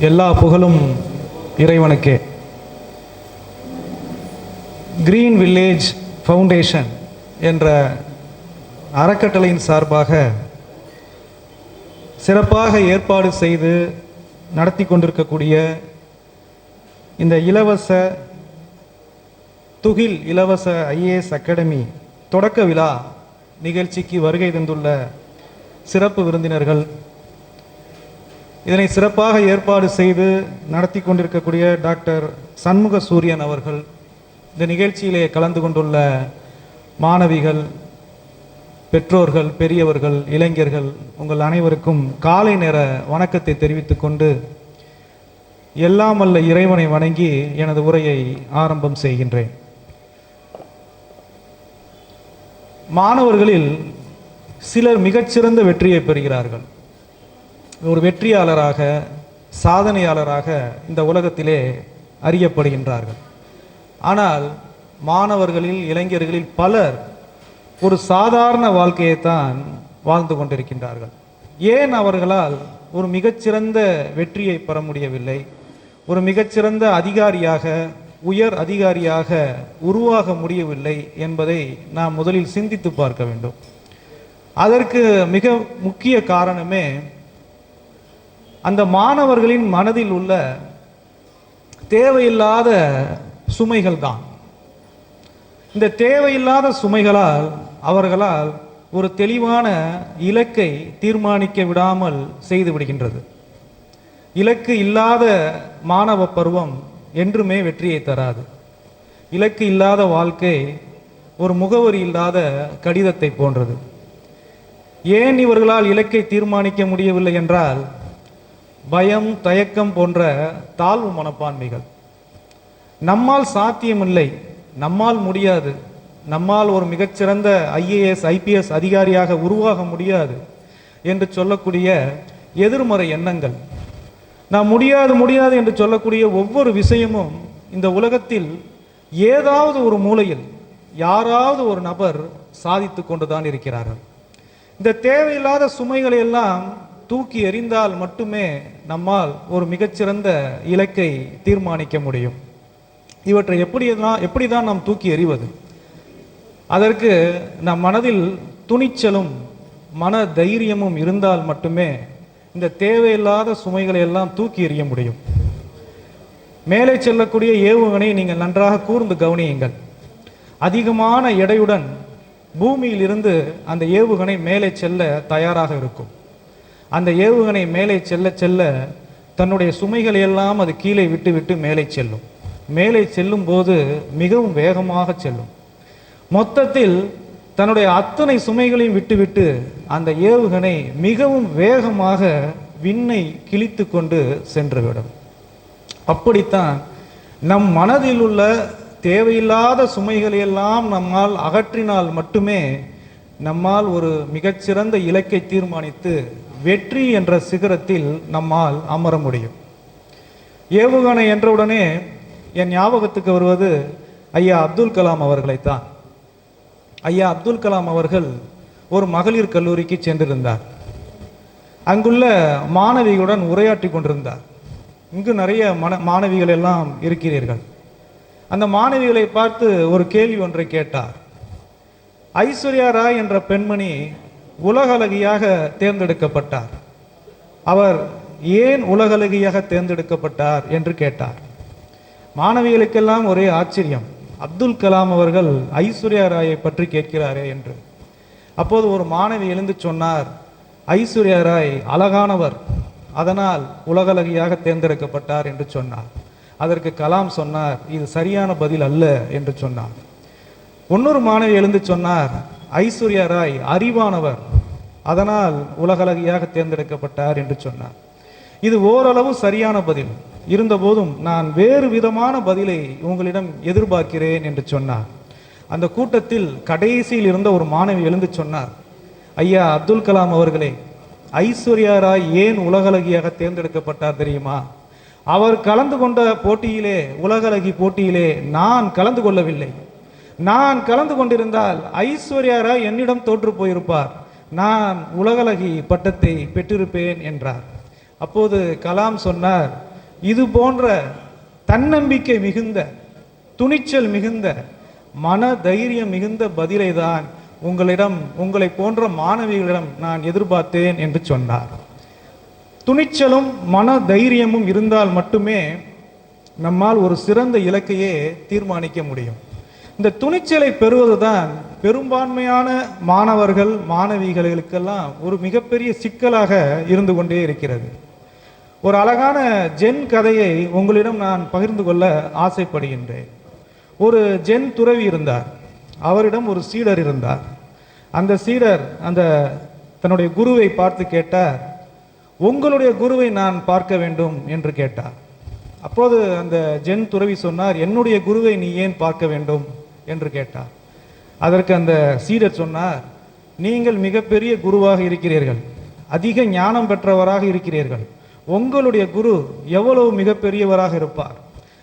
எல்லா புகழும் இறைவனுக்கே. கிரீன் வில்லேஜ் ஃபவுண்டேஷன் என்ற அறக்கட்டளையின் சார்பாக சிறப்பாக ஏற்பாடு செய்து நடத்தி கொண்டிருக்கக்கூடிய இந்த இலவச துகில் இலவச ஐஏஎஸ் அகாடமி தொடக்க விழா நிகழ்ச்சிக்கு வருகை தந்துள்ள சிறப்பு விருந்தினர்கள் இதனை சிறப்பாக ஏற்பாடு செய்து நடத்தி கொண்டிருக்கக்கூடிய டாக்டர் சண்முக சூரியன் அவர்கள் இந்த நிகழ்ச்சியிலே கலந்து கொண்டுள்ள மாணவிகள் பெற்றோர்கள் பெரியவர்கள் இளைஞர்கள் உங்கள் அனைவருக்கும் காலை நேர வணக்கத்தை தெரிவித்துக் கொண்டு எல்லாம் அல்ல இறைவனை வணங்கி எனது உரையை ஆரம்பம் செய்கின்றேன். மாணவர்களில் சிலர் மிகச்சிறந்த வெற்றியை பெறுகிறார்கள். ஒரு வெற்றியாளராக சாதனையாளராக இந்த உலகத்திலே அறியப்படுகின்றார்கள். ஆனால் மாணவர்களில் இளைஞர்களில் பலர் ஒரு சாதாரண வாழ்க்கையைத்தான் வாழ்ந்து கொண்டிருக்கின்றார்கள். ஏன் அவர்களால் ஒரு மிகச்சிறந்த வெற்றியை பெற முடியவில்லை? ஒரு மிகச்சிறந்த அதிகாரியாக உயர் அதிகாரியாக உருவாக முடியவில்லை என்பதை நாம் முதலில் சிந்தித்து பார்க்க வேண்டும். அதற்கு மிக முக்கிய காரணமே அந்த மாணவர்களின் மனதில் உள்ள தேவையில்லாத சுமைகள் தான். இந்த தேவையில்லாத சுமைகளால் அவர்களால் ஒரு தெளிவான இலக்கை தீர்மானிக்க விடாமல் செய்து விடுகின்றது. இலக்கு இல்லாத மாணவ பருவம் என்றுமே வெற்றியை தராது. இலக்கு இல்லாத வாழ்க்கை ஒரு முகவரி இல்லாத கடிதத்தை போன்றது. ஏன் இவர்களால் இலக்கை தீர்மானிக்க முடியவில்லை என்றால் பயம் தயக்கம் போன்ற தாழ்வு மனப்பான்மைகள். நம்மால் சாத்தியமில்லை நம்மால் முடியாது நம்மால் ஒரு மிகச்சிறந்த ஐஏஎஸ் ஐபிஎஸ் அதிகாரியாக உருவாக முடியாது என்று சொல்லக்கூடிய எதிர்மறை எண்ணங்கள். நாம் முடியாது முடியாது என்று சொல்லக்கூடிய ஒவ்வொரு விஷயமும் இந்த உலகத்தில் ஏதாவது ஒரு மூலையில் யாராவது ஒரு நபர் சாதித்து கொண்டுதான் இருக்கிறார்கள். இந்த தேவையில்லாத சுமைகளை எல்லாம் தூக்கி எறிந்தால் மட்டுமே நம்மால் ஒரு மிகச்சிறந்த இலக்கை தீர்மானிக்க முடியும். இவற்றை எப்படி எப்படி தான் நாம் தூக்கி எறிவது? அதற்கு நம் மனதில் துணிச்சலும் மன தைரியமும் இருந்தால் மட்டுமே இந்த தேவையில்லாத சுமைகளை எல்லாம் தூக்கி எறிய முடியும். மேலே செல்லக்கூடிய ஏவுகணை நீங்கள் நன்றாக கூர்ந்து கவனியுங்கள். அதிகமான எடையுடன் பூமியில் இருந்து அந்த ஏவுகணை மேலே செல்ல தயாராக இருக்கும். அந்த ஏவுகணை மேலே செல்ல செல்ல தன்னுடைய சுமைகளை எல்லாம் அது கீழே விட்டு விட்டு மேலே செல்லும். மேலே செல்லும் போது மிகவும் வேகமாக செல்லும். மொத்தத்தில் தன்னுடைய அத்தனை சுமைகளையும் விட்டுவிட்டு அந்த ஏவுகணை மிகவும் வேகமாக விண்ணை கிழித்து கொண்டு சென்றுவிடும் அப்படித்தான் நம் மனதில் உள்ள தேவையில்லாத சுமைகளை எல்லாம் நம்மால் அகற்றினால் மட்டுமே நம்மால் ஒரு மிகச்சிறந்த இலக்கை தீர்மானித்து வெற்றி என்ற சிகரத்தில் நம்மால் அமர முடியும். ஏவுகணை என்றவுடனே என் ஞாபகத்துக்கு வருவது ஐயா அப்துல் கலாம் அவர்களைத்தான் ஐயா அப்துல் கலாம் அவர்கள் ஒரு மகளிர் கல்லூரிக்கு சென்றிருந்தார். அங்குள்ள மாணவிகளுடன் உரையாற்றி கொண்டிருந்தார். இங்கு நிறைய மன மாணவிகள் எல்லாம் இருக்கிறீர்கள். அந்த மாணவிகளை பார்த்து ஒரு கேள்வி ஒன்றை கேட்டார். ஐஸ்வர்யா ராய் என்ற பெண்மணி உலகளகியாக தேர்ந்தெடுக்கப்பட்டார். அவர் ஏன் உலகளகியாக தேர்ந்தெடுக்கப்பட்டார் என்று கேட்டார். மாணவிகளுக்கெல்லாம் ஒரே ஆச்சரியம். அப்துல் கலாம் அவர்கள் ஐஸ்வர்யா ராயை பற்றி கேட்கிறாரே என்று. அப்போது ஒரு மாணவி எழுந்து சொன்னார் ஐஸ்வர்யா ராய் அழகானவர். அதனால் உலகளகியாக தேர்ந்தெடுக்கப்பட்டார் என்று சொன்னார். அதற்கு கலாம் சொன்னார் இது சரியான பதில் அல்ல என்று சொன்னார். இன்னொரு மாணவி எழுந்து சொன்னார் ஐஸ்வர்யா ராய் அறிவானவர். அதனால் உலகளகியாக தேர்ந்தெடுக்கப்பட்டார் என்று சொன்னார். இது ஓரளவு சரியான பதில். இருந்தபோதும் நான் வேறு விதமான பதிலை உங்களிடம் எதிர்பார்க்கிறேன் என்று சொன்னார். அந்த கூட்டத்தில் கடைசியில் இருந்த ஒரு மாணவி எழுந்து சொன்னார் ஐயா அப்துல் கலாம் அவர்களே ஐஸ்வர்யா ராய் ஏன் உலகளகியாக தேர்ந்தெடுக்கப்பட்டார் தெரியுமா? அவர் கலந்து கொண்ட போட்டியிலே உலகளகி போட்டியிலே நான் கலந்து கொள்ளவில்லை. நான் கலந்து கொண்டிருந்தால் ஐஸ்வர்யாரா என்னிடம் தோற்று போயிருப்பார். நான் உலகளகி பட்டத்தை பெற்றிருப்பேன் என்றார். அப்போது கலாம் சொன்னார் இது போன்ற தன்னம்பிக்கை மிகுந்த துணிச்சல் மிகுந்த மன தைரியம் மிகுந்த பதிலை தான் உங்களிடம் உங்களை போன்ற மாணவிகளிடம் நான் எதிர்பார்த்தேன் என்று சொன்னார். துணிச்சலும் மன தைரியமும் இருந்தால் மட்டுமே நம்மால் ஒரு சிறந்த இலக்கையே தீர்மானிக்க முடியும். இந்த துணிச்சலை பெறுவதுதான் பெரும்பான்மையான மாணவர்கள் மாணவிகளுக்கெல்லாம் ஒரு மிகப்பெரிய சிக்கலாக இருந்து கொண்டே இருக்கிறது. ஒரு அழகான ஜென் கதையை உங்களிடம் நான் பகிர்ந்து கொள்ள ஆசைப்படுகின்றேன். ஒரு ஜென் துறவி இருந்தார். அவரிடம் ஒரு சீடர் இருந்தார். அந்த சீடர் அந்த தன்னுடைய குருவை பார்த்து கேட்டார் உங்களுடைய குருவை நான் பார்க்க வேண்டும் என்று கேட்டார். அப்போது அந்த ஜென் துறவி சொன்னார் என்னுடைய குருவை நீ ஏன் பார்க்க வேண்டும்? என்று கேட்டார். அதற்கு அந்த சீடர் சொன்னார் நீங்கள் மிகப்பெரிய குருவாக இருக்கிறீர்கள். அதிக ஞானம் பெற்றவராக இருக்கிறீர்கள். உங்களுடைய குரு எவ்வளவு மிகப்பெரியவராக இருப்பார்.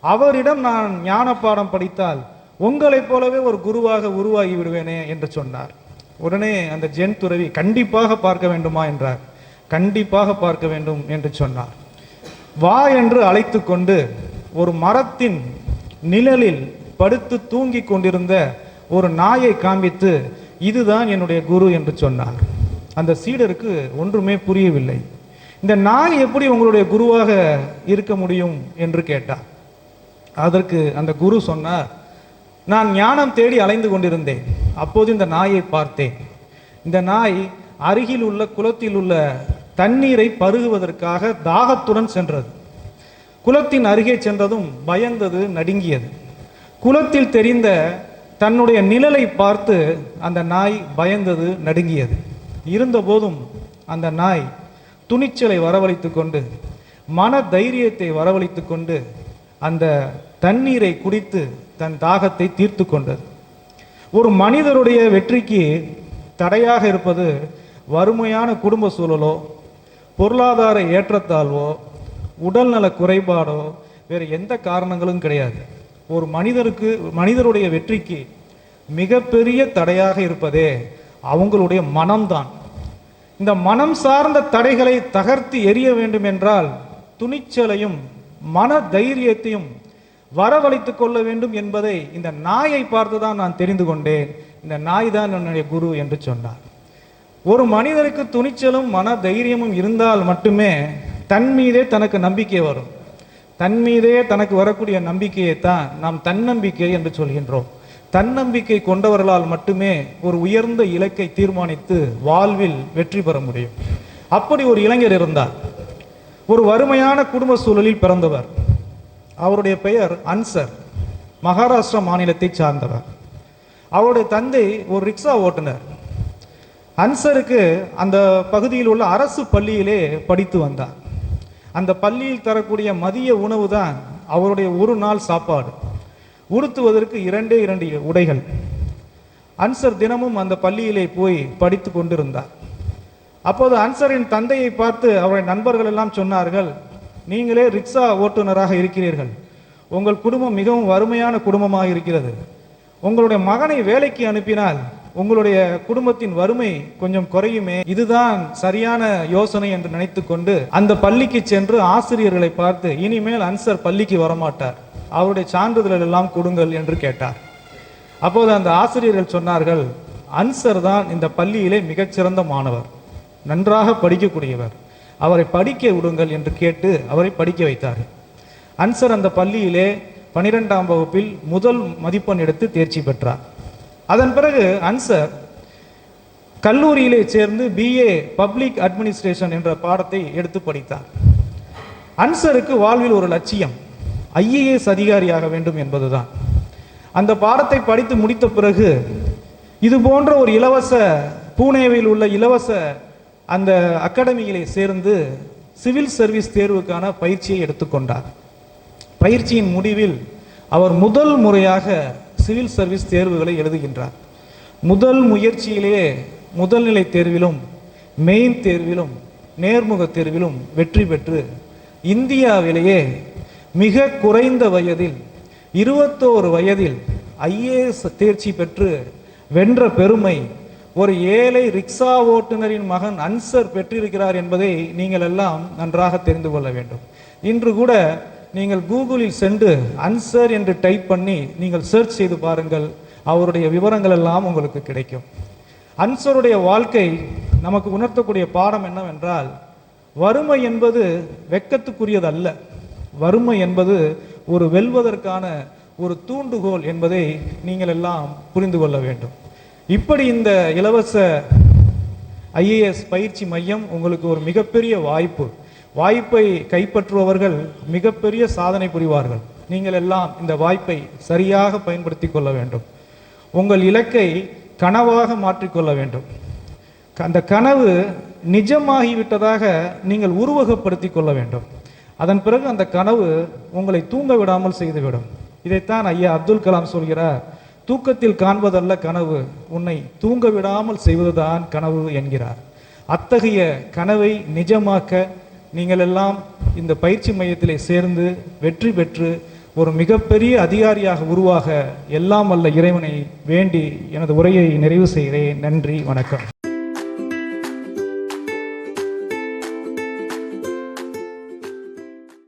அவரிடம் நான் ஞான பாடம் படித்தால் உங்களைப் போலவே ஒரு குருவாக உருவாகி விடுவேனே என்று சொன்னார். உடனே அந்த ஜென் துறவி கண்டிப்பாக பார்க்க வேண்டுமா? என்றார். கண்டிப்பாக பார்க்க வேண்டும் என்று சொன்னார். வா என்று அழைத்து கொண்டு ஒரு மரத்தின் நிழலில் படுத்து தூங்கிக் கொண்டிருந்த ஒரு நாயை காண்பித்து இதுதான் என்னுடைய குரு என்று சொன்னார். அந்த சீடருக்கு ஒன்றுமே புரியவில்லை. இந்த நாய் எப்படி உங்களுடைய குருவாக இருக்க முடியும்? என்று கேட்டார். அதற்கு அந்த குரு சொன்னார் நான் ஞானம் தேடி அலைந்து கொண்டிருந்தேன். அப்போது இந்த நாயை பார்த்தேன். இந்த நாய் அருகில் உள்ள குளத்தில் உள்ள தண்ணீரை பருகுவதற்காக தாகத்துடன் சென்றது. குளத்தின் அருகே சென்றதும் பயந்தது நடுங்கியது. குளத்தில் தெரிந்த தன்னுடைய நிழலை பார்த்து அந்த நாய் பயந்தது நடுங்கியது. இருந்தபோதும் அந்த நாய் துணிச்சலை வரவழைத்து கொண்டு மன தைரியத்தை வரவழைத்து கொண்டு அந்த தண்ணீரை குடித்து தன் தாகத்தை தீர்த்து கொண்டது. ஒரு மனிதருடைய வெற்றிக்கு தடையாக இருப்பது வறுமையான குடும்ப சூழலோ பொருளாதார ஏற்றத்தாழ்வோ உடல்நல குறைபாடோ வேறு எந்த காரணங்களும் கிடையாது. ஒரு மனிதருக்கு மனிதருடைய வெற்றிக்கு மிகப்பெரிய தடையாக இருப்பதே அவங்களுடைய மனம்தான். இந்த மனம் சார்ந்த தடைகளை தகர்த்து எறிய வேண்டும் என்றால் துணிச்சலையும் மன தைரியத்தையும் வரவழைத்து கொள்ள வேண்டும் என்பதை இந்த நாயை பார்த்து தான் நான் தெரிந்து கொண்டேன். இந்த நாய் தான் என்னுடைய குரு என்று சொன்னார். ஒரு மனிதருக்கு துணிச்சலும் மன தைரியமும் இருந்தால் மட்டுமே தன் மீதே தனக்கு நம்பிக்கை வரும். தன் மீதே தனக்கு வரக்கூடிய நம்பிக்கையை தான் நாம் தன்னம்பிக்கை என்று சொல்கின்றோம். தன்னம்பிக்கை கொண்டவர்களால் மட்டுமே ஒரு உயர்ந்த இலக்கை தீர்மானித்து வாழ்வில் வெற்றி பெற முடியும். அப்படி ஒரு இளைஞர் இருந்தார். ஒரு வறுமையான குடும்ப சூழலில் பிறந்தவர். அவருடைய பெயர் அன்சர் மகாராஷ்டிரா மாநிலத்தை சார்ந்தவர். அவருடைய தந்தை ஒரு ரிக்ஷா ஓட்டுநர். அன்சருக்கு அந்த பகுதியில் உள்ள அரசு பள்ளியிலே படித்து வந்தார். அந்த பள்ளியில் தரக்கூடிய மதிய உணவு தான் அவருடைய ஒரு நாள் சாப்பாடு. உடுத்துவதற்கு இரண்டே இரண்டு உடைகள். அன்சர் தினமும் அந்த பள்ளியிலே போய் படித்து கொண்டிருந்தார். அப்போது அன்சரின் தந்தையை பார்த்து அவருடைய நண்பர்கள் எல்லாம் சொன்னார்கள் நீங்களே ரிக்ஷா ஓட்டுநராக இருக்கிறீர்கள். உங்கள் குடும்பம் மிகவும் வறுமையான குடும்பமாக இருக்கிறது. உங்களுடைய மகனை வேலைக்கு அனுப்பினால் உங்களுடைய குடும்பத்தின் வறுமை கொஞ்சம் குறையுமே? இதுதான் சரியான யோசனை என்று நினைத்துக்கொண்டு அந்த பள்ளிக்கு சென்று ஆசிரியர்களை பார்த்து இனிமேல் அன்சர் பள்ளிக்கு வரமாட்டார். அவருடைய சான்றிதழ் எல்லாம் கொடுங்கள் என்று கேட்டார். அப்போது அந்த ஆசிரியர்கள் சொன்னார்கள் அன்சர் தான் இந்த பள்ளியிலே மிகச்சிறந்த மாணவர். நன்றாக படிக்கக்கூடியவர். அவரை படிக்க விடுங்கள் என்று கேட்டு அவரை படிக்க வைத்தார். அன்சர் அந்த பள்ளியிலே பனிரெண்டாம் வகுப்பில் முதல் மதிப்பெண் எடுத்து தேர்ச்சி பெற்றார். அதன் பிறகு அன்சர் கல்லூரியிலே சேர்ந்து பிஏ பப்ளிக் அட்மினிஸ்ட்ரேஷன் என்ற பாடத்தை எடுத்து படித்தார். அன்சருக்கு வாழ்வில் ஒரு லட்சியம் ஐஏஎஸ் அதிகாரியாக வேண்டும் என்பதுதான். அந்த பாடத்தை படித்து முடித்த பிறகு இது போன்ற ஒரு இலவச பூனேவில் உள்ள இலவச அந்த அகாடமியிலே சேர்ந்து சிவில் சர்வீஸ் தேர்வுக்கான பயிற்சியை எடுத்துக்கொண்டார். பயிற்சியின் முடிவில் அவர் முதல் முறையாக சிவில் சர்வீஸ் தேர்வுகளை எழுதுகின்றார். முதல் முயற்சியிலேயே முதல்நிலை தேர்விலும் மெயின் தேர்விலும் நேர்முக தேர்விலும் வெற்றி பெற்று இந்தியாவிலேயே மிக குறைந்த வயதில் இருபத்தோரு வயதில் ஐஏஎஸ் தேர்ச்சி பெற்று வென்ற பெருமை ஒரு ஏழை ரிக்ஷா ஓட்டுநரின் மகன் அன்சர் பெற்றிருக்கிறார் என்பதை நீங்கள் எல்லாம் நன்றாக தெரிந்து கொள்ள வேண்டும். இன்று கூட நீங்கள் கூகுளில் சென்று அன்சர் என்று டைப் பண்ணி நீங்கள் சர்ச் செய்து பாருங்கள். அவருடைய விவரங்கள் எல்லாம் உங்களுக்கு கிடைக்கும். அன்சருடைய வாழ்க்கை நமக்கு உணர்த்தக்கூடிய பாடம் என்னவென்றால் வறுமை என்பது வெக்கத்துக்குரியது அல்ல வறுமை என்பது ஒரு வெல்வதற்கான ஒரு தூண்டுகோல் என்பதை நீங்கள் எல்லாம் புரிந்து கொள்ள வேண்டும். இப்படி இந்த இலவச ஐஏஎஸ் பயிற்சி மையம் உங்களுக்கு ஒரு மிகப்பெரிய வாய்ப்பு. வாய்ப்பை கைப்பற்றுபவர்கள் மிகப்பெரிய சாதனை புரிவார்கள். நீங்கள் எல்லாம் இந்த வாய்ப்பை சரியாக பயன்படுத்தி கொள்ள வேண்டும். உங்கள் இலக்கை கனவாக மாற்றிக்கொள்ள வேண்டும். அந்த கனவு நிஜமாகிவிட்டதாக நீங்கள் உருவகப்படுத்திக் கொள்ள வேண்டும். அதன் பிறகு அந்த கனவு உங்களை தூங்க விடாமல் செய்துவிடும். இதைத்தான் ஐயா அப்துல் கலாம் சொல்கிறார் தூக்கத்தில் காண்பதல்ல கனவு உன்னை தூங்க விடாமல் செய்வதுதான் கனவு என்கிறார். அத்தகைய கனவை நிஜமாக்க நீங்கள் எல்லாம் இந்த பயிற்சி மையத்திலே சேர்ந்து வெற்றி பெற்று ஒரு மிகப்பெரிய அதிகாரியாக உருவாக எல்லாம் அல்ல இறைவனை வேண்டி எனது உரையை நிறைவு செய்கிறேன். நன்றி வணக்கம்.